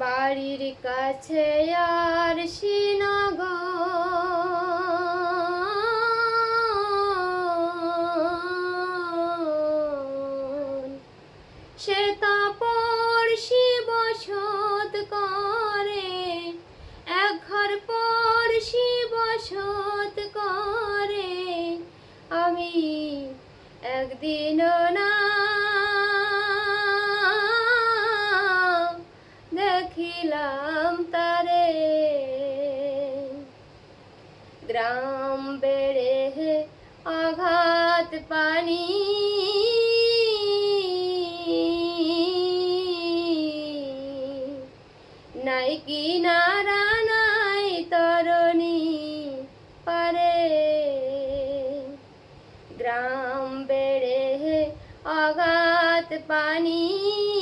বাড়ির কাছে আর শ্রীনগর সে তাপর শিব সত করে, এক ঘর পর শিব সত করে। আমি একদিন না দেখিলাম তারে। গ্রাম বেড়ে আঘাত পানি। নাই কিনারা, নাই তরণী পারে। গ্রাম বেড়ে আঘাত পানি।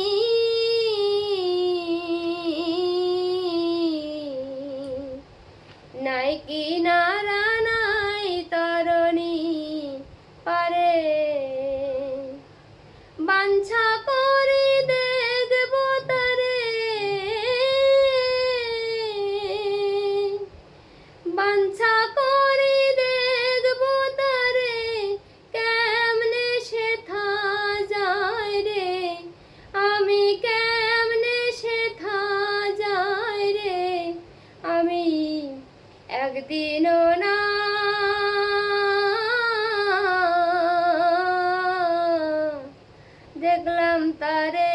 একদিনও না। দেখলাম তারে।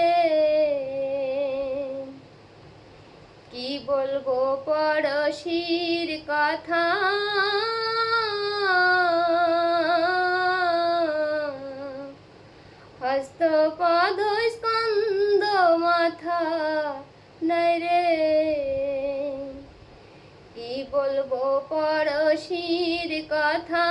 কি বলব পড়শির কথা? হস্ত পদ স্কন্দ মাথা নাই রে। বলব পড়শির কথা।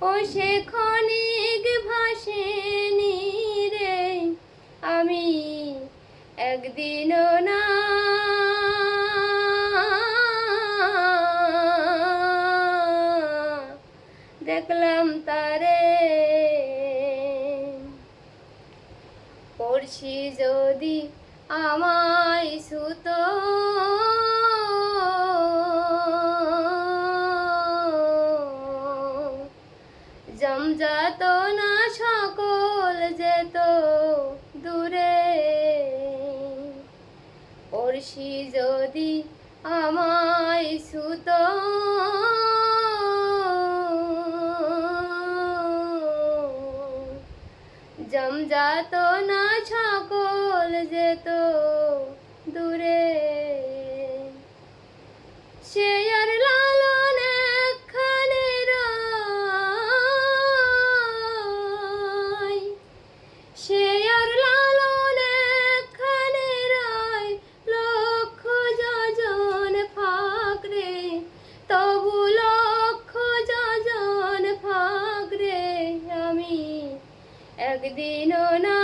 ও সে ক্ষণিক ভাসে রে। আমি একদিনও না দেখলাম তারে। পড়শি যদি আমায় সুত জমজাত না সকল যেত দূরে। পড়শি যদি আমায় সুত জমজাত না সকল যেত দূরে। একদিনও না